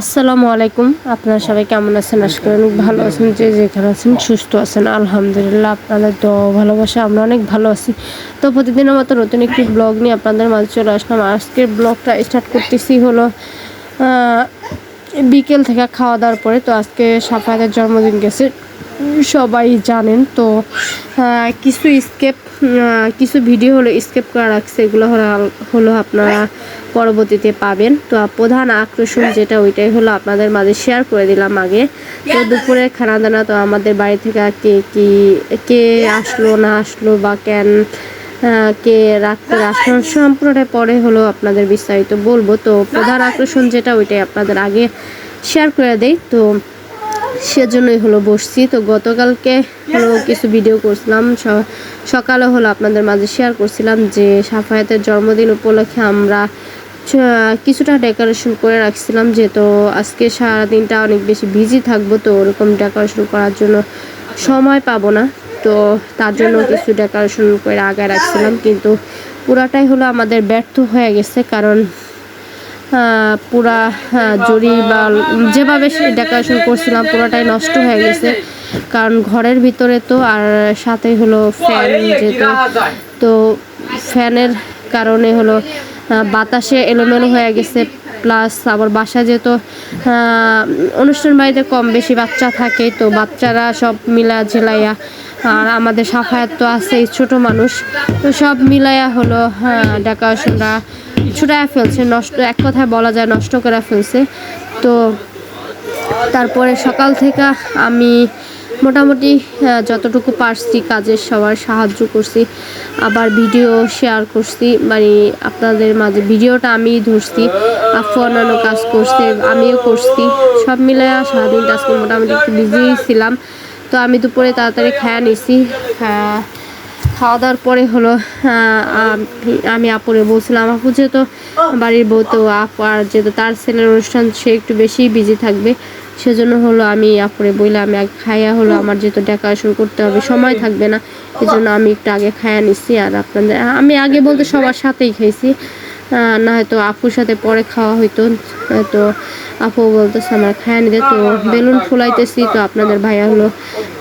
আসসালামু আলাইকুম। আপনারা সবাই কেমন আছেন? আশা করি অনেক ভালো আছেন, যে যেখানে আছেন সুস্থ আছেন। আলহামদুলিল্লাহ, আপনাদের তো ভালোবাসা, আমরা অনেক ভালো আছি। তো প্রতিদিনের মতো নতুন একটি ব্লগ নিয়ে আপনাদের মাঝে চলে আসলাম। আজকের ব্লগটা স্টার্ট করতেছি হলো বিকেল থেকে খাওয়া দাওয়ার পরে। তো আজকে সাফায়াতের জন্মদিন গেছে। সবাই জানেন তো কিছু স্কেপ কিছু ভিডিও হলো স্কেপ করা রাখছে এগুলো হলো হলো আপনারা পরবর্তীতে পাবেন। তো প্রধান আকর্ষণ যেটা ওইটাই হলো আপনাদের মাঝে শেয়ার করে দিলাম আগে। তো দুপুরের খানা দানা তো আমাদের বাড়ি থেকে কে কি কে আসলো না আসলো বা কেন কে রাখতে আসলো সম্পূর্ণটা পরে হলো আপনাদের বিস্তারিত বলব। তো প্রধান আকর্ষণ যেটা ওইটাই আপনাদের আগে শেয়ার করে দেই। তো সেজন্যই হলো বসছি। তো গতকালকে হলো কিছু ভিডিও করছিলাম। সকালে হলো আপনাদের মাঝে শেয়ার করছিলাম যে সাফায়াতের জন্মদিন উপলক্ষে আমরা কিছুটা ডেকোরেশন করে রাখছিলাম যেহেতু আজকে সারাদিনটা অনেক বেশি বিজি থাকব, তো ওরকম ডেকোরেশন করার জন্য সময় পাবো না। তো তার জন্য কিছু ডেকোরেশন করে আগায় রাখছিলাম। কিন্তু পুরাটাই হলো আমাদের ব্যর্থ হয়ে গেছে। কারণ পুরা আহ, জরি বা যেভাবে ডেকোরেশন করছিলাম পুরাটাই নষ্ট হয়ে গেছে। কারণ ঘরের ভিতরে তো আর সাথে হলো ফ্যান যেহেতু। তো ফ্যানের কারণে হলো বাতাসে এলোমেলো হয়ে গেছে। প্লাস আবার বাসা যেহেতু অনুষ্ঠান বাড়িতে কম বেশি বাচ্চা থাকে তো বাচ্চারা সব মিলা ঝেলাইয়া আর আমাদের সাফায়াত তো আছেই ছোট মানুষ। তো সব মিলাইয়া হলো হ্যাঁ ডেকোরেশনটা ছুটায় ফেলছে, নষ্ট, এক কথায় বলা যায় নষ্ট করে ফেলছে। তো তারপরে সকাল থেকে আমি মোটামুটি যতটুকু পারছি কাজের সবার সাহায্য করছি, আবার ভিডিও শেয়ার করছি মানে আপনাদের মাঝে ভিডিওটা আমি ধরছি আফু অন্যান্য কাজ করছে, আমিও করছি, সব মিলে সারাদিনটা আজকে মোটামুটি একটু বিজি ছিলাম। তো আমি দুপুরে তাড়াতাড়ি খায়া নিছি হ্যাঁ। খাওয়া দাওয়ার পরে হলো আমি- আপুরে বলছিলাম আপু যেহেতু বাড়ির বউ তো আপু আর যেহেতু তার ছেলের অনুষ্ঠান সে একটু বেশি বিজি থাকবে। সেজন্য হলো আমি আপুরে আমি আগে খাইয়া হলো আমার যেহেতু ডেকোরেশন করতে হবে সময় থাকবে না। এই আমি একটু আগে খাইয়া নিচ্ছি আর আপনাদের আমি আগে বলতে সবার সাথেই খাইছি। না হয়তো আপুর সাথে পরে খাওয়া হইতো। তো আপু বলতেছে, আমার খায়া নিতে। তো বেলুন ফুলাইতেছি, তো আপনাদের ভাইয়া হলো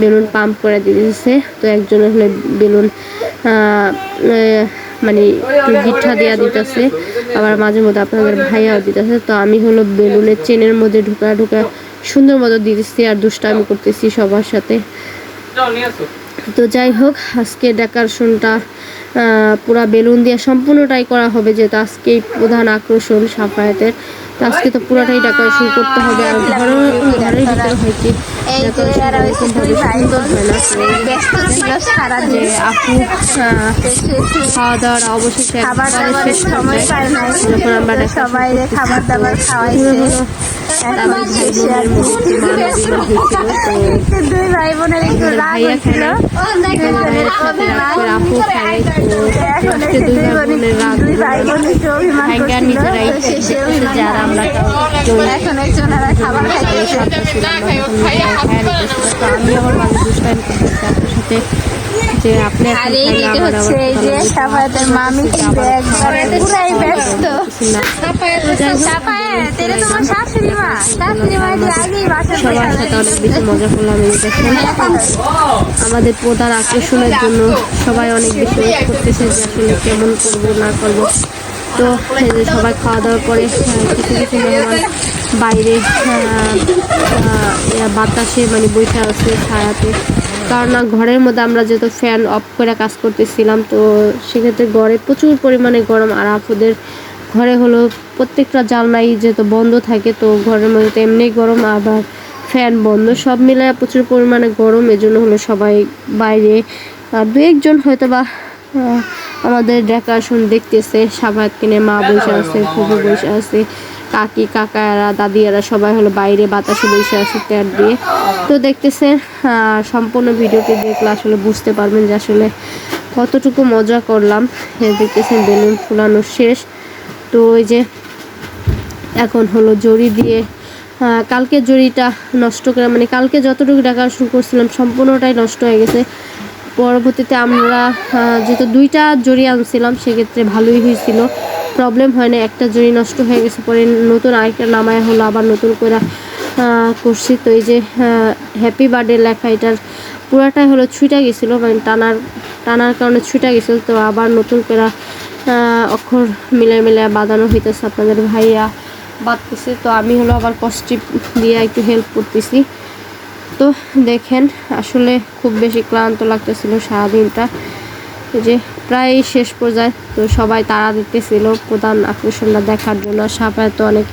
বেলুন পাম্প করে দিতেছে। তো একজন হলো বেলুন মানে গিঠা দেওয়া দিতেছে। আবার মাঝে মধ্যে আপনাদের ভাইয়াও দিতেছে। তো আমি হলো বেলুনের চেনের মধ্যে ঢুকা ঢুকা সুন্দর মতো দিতেছি আর দুষ্টামি করতেছি সবার সাথে। তো যাই হোক, আজকে ডেকোরেশনটা পুরা বেলুন দিয়ে সম্পূর্ণটাই করা হবে যেহেতু আজকেই প্রধান আকর্ষণ সাফায়াতের। আজকে তো পুরোটাই ডেকোরেশন করতে হবে আর ঘরের ঘরের ভিতরে হয়েছে খাওয়া দাওয়ার অবশেষে যখন আমরা সবাই খাবার দাবার দুই ভাই বোনের একটু রাগ হচ্ছিল। দুই ভাই বোন একটু অভিমান করছিল। নিজেরাই তো শেষে দেখতেছে অভিমান যে আর আমরা এখন একজন আর খাবার আমি আমার মাঝে দুষ্টাইম করতেছি আপনার সাথে যে আপনি আর এই খাইলে দিকে আমার হচ্ছে এই যে সাফায়াতের মামি কিন্তু একবারে পুরাই ব্যস্ত সাফায়াত এটা তোমার শাশুড়ি মা শাশুড়ি মা যে আগেই বাসা সবার সাথে অনেক বেশি মজা করলাম এই দেখেন আমাদের প্রধান আকর্ষণের জন্য সবাই অনেক বেশি ওয়েট করতেছে যে আসলে কেমন করব না করব তো সবাই খাওয়া দাওয়ার পরে কিছু কিছু মেহমান বাইরে ইয়া বাতাসে মানে বৈঠা আছে ছায়াতে। কারণ ঘরের মধ্যে আমরা যেহেতু ফ্যান অফ করে কাজ করতেছিলাম, তো সেক্ষেত্রে ঘরে প্রচুর পরিমাণে গরম আর আপুদের ঘরে হলো প্রত্যেকটা জানলাই যেহেতু বন্ধ থাকে, তো ঘরের মধ্যে তো এমনি গরম, আবার ফ্যান বন্ধ, সব মিলায় প্রচুর পরিমাণে গরম, এজন্য হলো সবাই বাইরে। দু একজন হয়তো বা আমাদের ডেকোরেশন দেখতেছে সাবাত কিনে মা বসে আছে ফুফু বসে আছে, কাকি, কাকারা, দাদিয়ারা সবাই হলো বাইরে, বাতাসে বসে আছে ট্যাট দিয়ে। তো দেখতেছে সম্পূর্ণ ভিডিওটি দেখলে আসলে বুঝতে পারবেন যে আসলে কতটুকু মজা করলাম। দেখতেছেন, বেলুন ফুলানো শেষ। তো ওই যে এখন হলো জড়ি দিয়ে কালকে জড়িটা নষ্ট করে মানে কালকে যতটুকু ডেকোরেশন করছিলাম, সম্পূর্ণটাই নষ্ট হয়ে গেছে। পরবর্তীতে আমরা যেহেতু দুইটা জড়ি আনছিলাম, সেক্ষেত্রে ভালোই হয়েছিল। প্রবলেম হয় না একটা জড়ি নষ্ট হয়ে গেছে, পরে নতুন আরেকটা নামায় হলো, আবার নতুন করে করছি। তো এই যে হ্যাপি বার্থডে লেখা, এটার পুরাটাই হলো ছুটা গেছিল মানে টানার টানার কারণে ছুটা গেছিল, তো আবার নতুন করে অক্ষর মিলে মিলে বাঁধানো হইতেছে আপনাদের ভাইয়া বাঁধতেছে। তো আমি হলো আবার কস্টিপ দিয়ে একটু হেল্প করতেছি। তো দেখেন আসলে খুব বেশি ক্লান্ত লাগতেছিল সারাদিনটা। যে প্রায় শেষ পর্যায়ে তো সবাই তাড়া দিতেছিল প্রধান আকর্ষণটা দেখার জন্য। সাপায় তো অনেক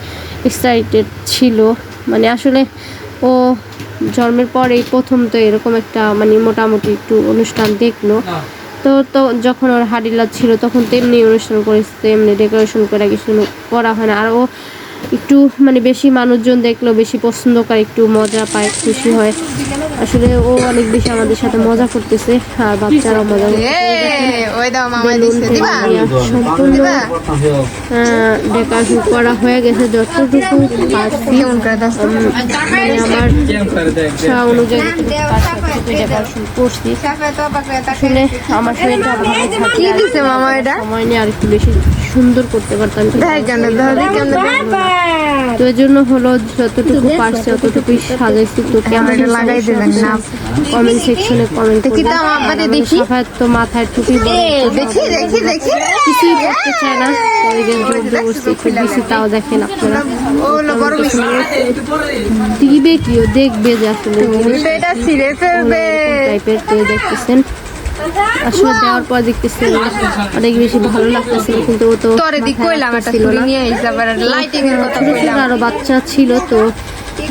এক্সাইটেড ছিল। মানে আসলে ও জন্মের পর এই প্রথম তো এরকম একটা মানে মোটামুটি একটু অনুষ্ঠান দেখল। তো তো যখন ওর হাডিলা ছিল তখন তেমনি অনুষ্ঠান করেছে তেমনি ডেকোরেশন করে কিছু করা হয় না। আর ও একটু মানে বেশি মানুষজন দেখল বেশি পছন্দ করে একটু মজা পায় খুশি হয়। আসলে ও অনেক বেশি আমাদের সাথে মজা করতেছে আর বাচ্চারাও মজা সম্পূর্ণ ডেকোরেশন করা হয়ে গেছে যতটুকু পারছি। মানে আমার ইচ্ছা অনুযায়ী করছি। আসলে আমার শরীরটা ভালো থাকে সময় নিয়ে আর একটু বেশি। সুন্দর করতে পারতাম। তো এর জন্য হলো যতটুকু পারছি অতটুকুই সাজাইছি। তো কেমন লাগাই দিলেন না। কমেন্ট সেকশনে কমেন্ট দেখি তো আমার দেখি। সাফায়াত তো মাথায় টুপি দেখি দেখি দেখি। কিছুই করতে চায় না। এই যে জবরদস্তি একটু বেশি তাও দেখেন আপনারা। দিবে কি দেখবে যে আসলে টাইপের তো দেখতেছেন। আসলে দেওয়ার পর দেখতেছেন অনেক বেশি ভালো লাগতেছিল কিন্তু ও তো তোরে কইলাম একটা না। নিয়ে আবার লাইটিং এর কথা ছোট ছোট কইলাম। আরও বাচ্চা ছিল তো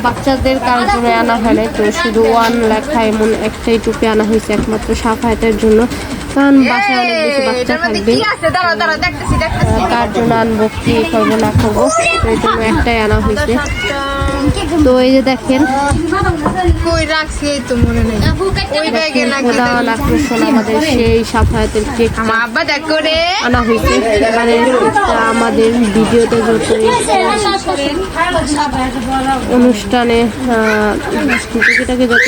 বাচ্চাদের কারোর জন্য আনা হয় নাই তো শুধু ওয়ান লেখা এমন একটাই টুপি আনা হয়েছে একমাত্র সাফায়াতের জন্য। কারণ বাসায় অনেক বেশি বাচ্চা থাকবে। দেখতেছি দেখতেছি। কার জন্য আনব কি করব না করব এই জন্য একটাই আনা হয়েছে। তো এই যে দেখেন কই রাখছি এই তো মনে নেই। ওই ব্যাগে নাকি আমাদের সেই সাফায়াতের কেক আব্বা দেখ করে আনা হয়েছে। মানে আমাদের ভিডিওতে যত অনুষ্ঠানে আহ, যত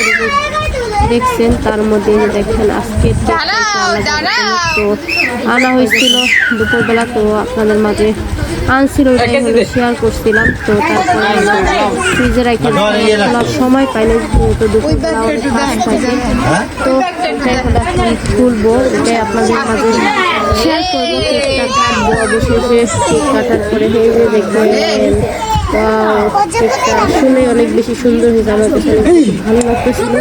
দেখছেন তার মধ্যে দেখেন আজকে। তো আনা হয়েছিল। দুপুরবেলা তো আপনাদের মাঝে আনছিল হলো শেয়ার করছিলাম। তো তারপরে ফ্রিজে রাখে খোলার সময় পাইনি তো দুপুরবেলা অনেক কাজ থাকে। তো এখন খুলবো এটাই আপনাদের মাঝে শেয়ার করব। কেকটা কাটবো অবশেষে কেক কাটার পরে এই যে দেখবেন কেকটা আসলে অনেক বেশি সুন্দর হয়েছে আমার কাছে ভালো লাগতেছিল।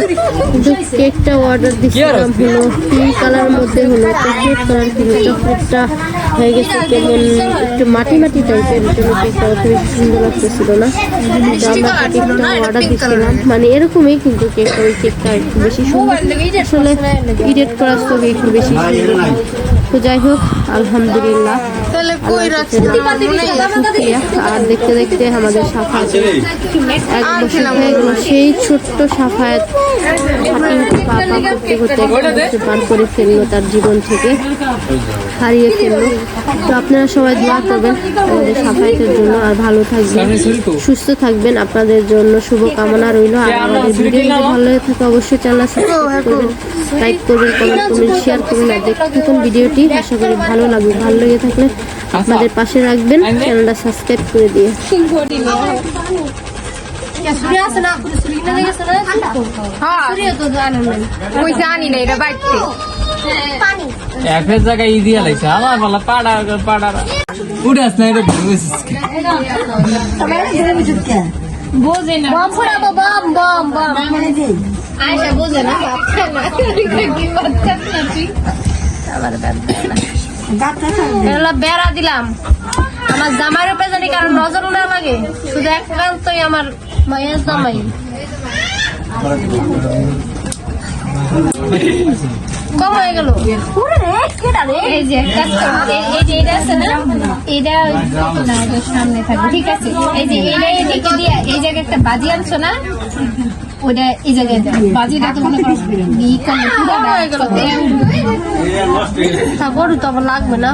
কিন্তু কেকটা অর্ডার দিচ্ছিলাম হলো পিঙ্ক কালার মধ্যে হলো চকলেট কালার কিন্তু চকলেটটা হয়ে গেছে কেমন একটু মাটি মাটি টাইপের জন্য কেকটা বেশি সুন্দর লাগতেছিল না। তো আমরা কেকটা অর্ডার দিচ্ছিলাম মানে এরকমই কিন্তু কেকটা ওই কেকটা একটু বেশি সুন্দর। আসলে ইডিট করার থেকে একটু বেশি সুন্দর। তো যাই হোক আলহামদুলিল্লাহ। তাহলে কই রাখছি? আর দেখতে দেখতে আমাদের সাফায়াত এক বছর হয়ে গেল। সেই ছোট্ট সাফায়াত হাঁটি পা পা করতে করতে পার করে ফেলল তার জীবন থেকে। হারিয়ে ফেলল। তো আপনারা সবাই দোয়া করবেন আমাদের সাফায়াতের জন্য। আর ভালো থাকবেন সুস্থ থাকবেন। আপনাদের জন্য শুভ কামনা রইল। আর আমাদের ভিডিও ভালো থাকে অবশ্যই চ্যানেল সাবস্ক্রাইব করবেন। লাইক করবেন কমেন্ট করবেন শেয়ার করবেন আর দেখতে থাকুন ভিডিওটি। আশা করি ভালো লাগবে। ভালো লেগে থাকলে আপনাদের পাশে রাখবেন। চ্যানেলটা সাবস্ক্রাইব করে দিয়ে। ওই জানি না এটা বাইতে একের জায়গায় ই দিয়ে লাগছে আমার বলা পাড়া পাড়া উঠে আস এটা বুঝেছিস কি? বম ফোড়াবো বম বম বম আয়সা বোঝে না বাচ্চা না। কি বাচ্চা না তুই আমার এগুলো বেড়া দিলাম। আমার জামার উপরে জানি কারণ নজর না লাগে শুধু একান্তই আমার মায়ের জামাই। কম হয়ে গেল। এই যে কাজ করো, এই- যে এটা আছে না? এটা না এটা সামনে থাকবে ঠিক আছে? এই যে এটা এদিকে দিয়ে এই জায়গায় একটা বাজি আনছো না? ওটা এই জায়গায় দাও। বাজিটা তো মনে করো ই করলে পুরো হয়ে গেল। তা তো আবার লাগবে না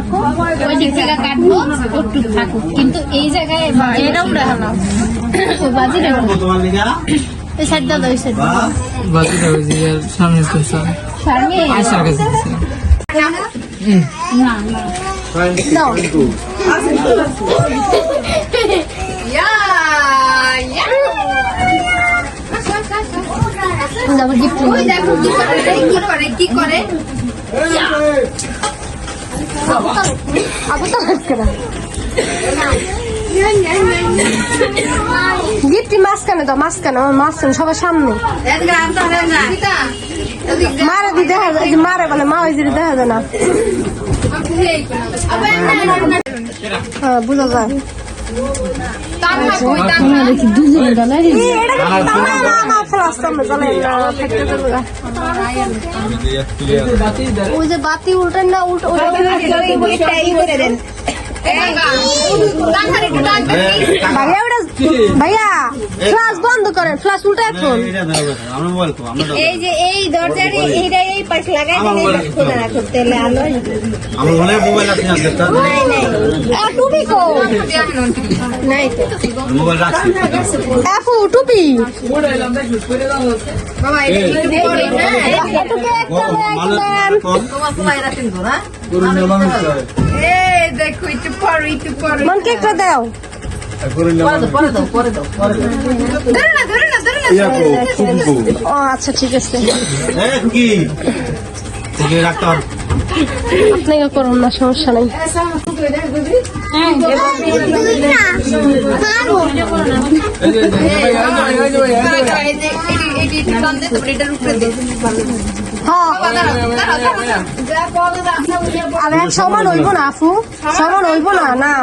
ওই দিক থেকে কাটবো একটু থাকুক। কিন্তু এই জায়গায় উঠে হলাম ওই বাজিটা দাও এই সাইড বাকিটা ওই যে সামনে তো সব। সামনে? আশার কাছে দিছে। নাও আবার গিফট ওই দেখো কি করে কি করে কি করে আবু তো আজকে না গিফটি মাঝখানে দাও মাঝখানে আমার মাঝখানে সবার সামনে। মারে দি দেখা যায় যে মারে বলে মা ওই দেখা যায় না। হ্যাঁ বোঝা যায়। বাতি উল্টেন না উল্টো ভাইয়া ফ্লাশ বন্ধ করেন ফ্লাশ উল্টা এখন আমরা মোবাইল তো আমরা এই যে এই দরজার এইটা এই পাশে লাগাই খোলা রাখো তাহলে আলো আমার মনে। এই দেখো একটু পরে একটু পরে মন কেকটা দাও ও আচ্ছা ঠিক আছে আপনাকে করুন না সমস্যা নেই এটি এটি টান দে তারপরে এটার উপরে দে। হ্যাঁ। সমান হইব না আপু। সমান হইব না না।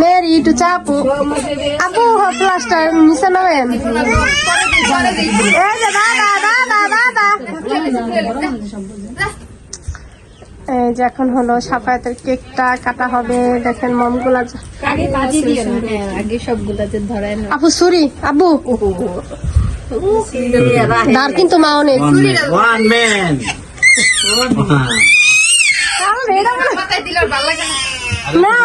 মেরি একটু চাপু আপু। ফ্লাশটা নিচে নেবেন দাদা দাদা দাদা। এই যে এখন হলো সাফায়াতের কেকটা কাটা হবে। দেখেন মমগুলা আগে সবগুলাতে ধরায় না আপু সুরি আবু। দার কিন্তু মাও নেই। ওয়ান ম্যান মাথায় দিলে আর ভালো লাগে না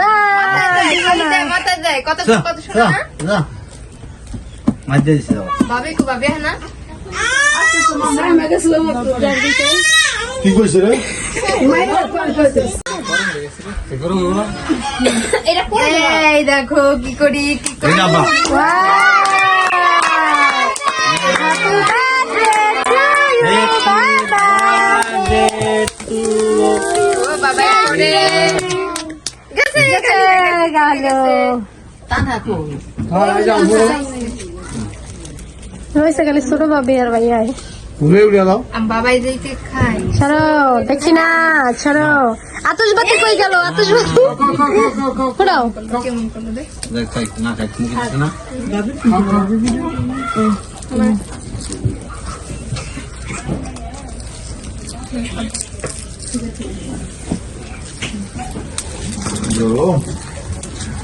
না না মাথায় দেয়, কত কত শোনা মাঝে দিছে ভাবি কো ভাবি হ্যাঁ না? কি কইছ রে এই দেখো কি করি কি করি গেল। ছোট বাবি আর ভাইয়া ঘুরে উড়ে দাও আম বাবাই যাইতে খাই ছাড়ো দেখছি না ছাড়ো। আতসবাতি কই গেল আতসবাতি ফোড়াও কেমন করল দেখ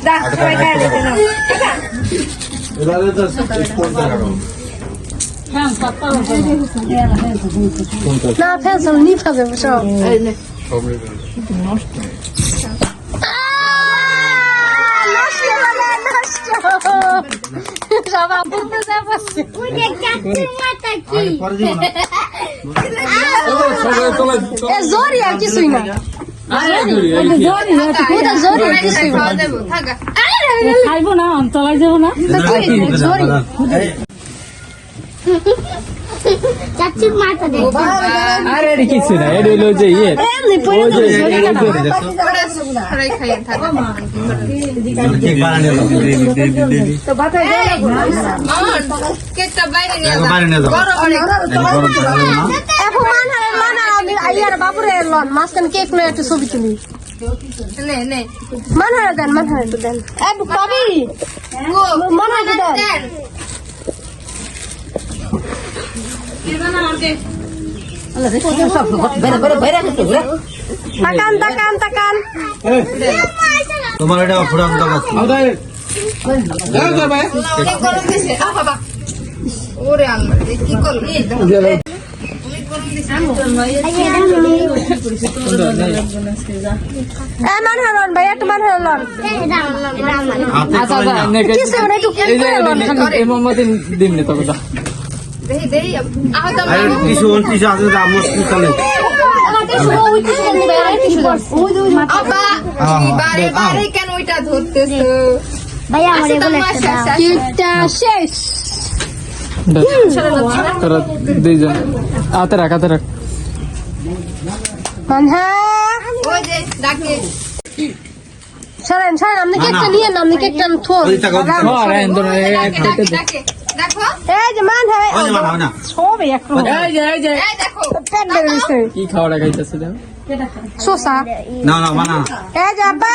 দেখ খাই না না ফেসল নিতে হবে। সব না। জোরই আর কিছুই না। না খাইবো না তলায় যাব না। জোরই আরে এটা কিছু না এটা হলো যে ইয়ে। ওই যে দেখো। আর বাবুরে লন মাঝখানে কেক লয়ে একটা ছবি তুলি। নে নে। দেন মান হারে দেন। এ বাবি ও মান হারে দেন। দেন। তাকান তাকান তাকান তোমার এটা ফুরান দাও অনেক গরম দিছে আ বাবা ওরে আল্লাহ কি মান মান আচ্ছা আচ্ছা মানে রাখ রাখ সরেন সরেন আপনি কেকটা নিয়ে না আপনি কেকটা থোন দেখো। এই যে মান হ্যাঁ ওই মানা, না। সব এক এই যে এই যে। এই দেখো। পেট বেড়ে গেছে কি খাওয়া খাইতেছে দেখো? সোসা না, না, মানা এই যে আব্বা।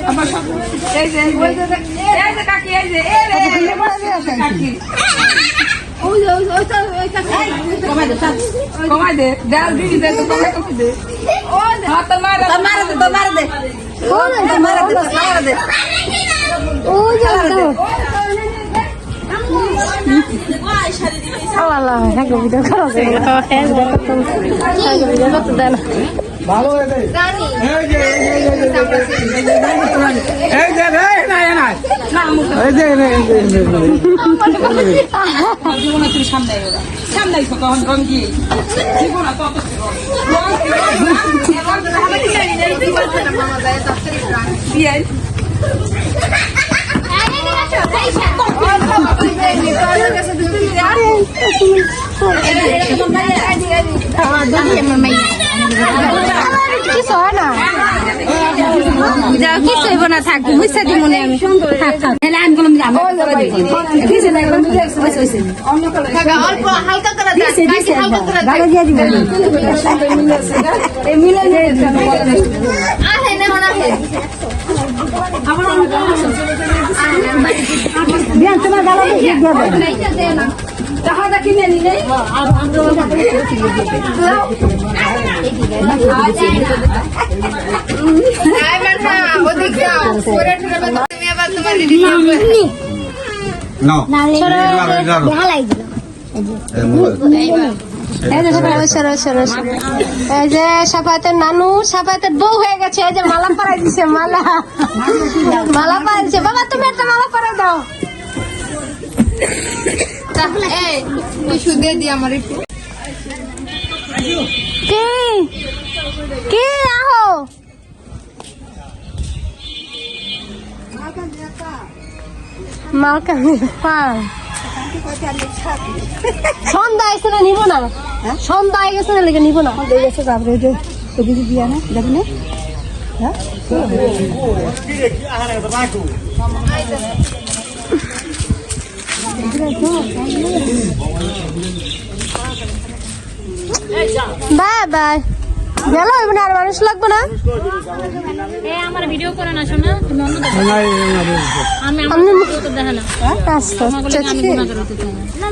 ইস্তি রে ঠেল্লা খেয়ে লিতেছে মানহা কয়দিনের জানি স্ক্রিনশট দিন না হন্তন আরে আরে আরে এই যে এখানে কাটবে হ্যাঁ যাইতেছে ওই যে দাও আল্লাহ হ্যাঁ ভিডিও করা যায় হ্যাঁ ভিডিও করতাম হ্যাঁ ভিডিও করতে দেন এই যে রে না না এই যে রে এই যে, এই যে, এই যে। কিছু হয় না। যাও থাক আমি। থাক থাক তাহলে আমি অল্প হালকা করে দিয়ে দিব। মিলে আহে বিয়ান তোমার গালা দিয়ে দেবে। টাকাটা কিনে নিলে? আই মানহা এই যে। সাফাতের নানু, সাফাতের বউ হয়ে গেছে, এই যে মালা পরাই দিছে, মালা মালা পরাই দিছে বাবা তুমি একটা মালা পরাই দাও এই দিয়ে আমার একটু কি? কি আহো মালকা পার সন্ধ্যা এসে না নিব না। সন্ধ্যা আই গেছে না লেগে নিব না। গেছে তারপরে যে ওদিকে দিয়া না। দেখুন বাই বাই। গেল এবার আর মানুষ লাগবে না? আমার ভিডিও করে না শোনা। তুমি অন্য আমি আমার ভিডিও তো দেখে না আমি গুণা করতে চাই। না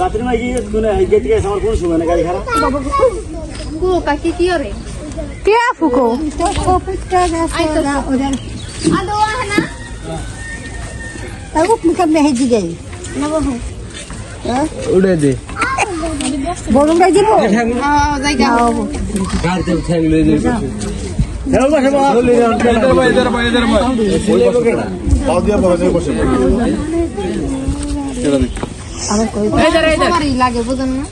রাত্রি মাই গিয়ে কোনে গেট গেছে আমার কোন সময় না গাড়ি খারাপ। কো কাকি কি করে কে ফুকো আদো আহনা উড়ে দে। বরুণটা দিব? জায়গা। গাড়িতে থাকলে যে খেলো বসে বাবা ইধর ভাই ইধর ভাই পাও দিয়ে বসে। বসে। সবারই লাগে বুঝুন না?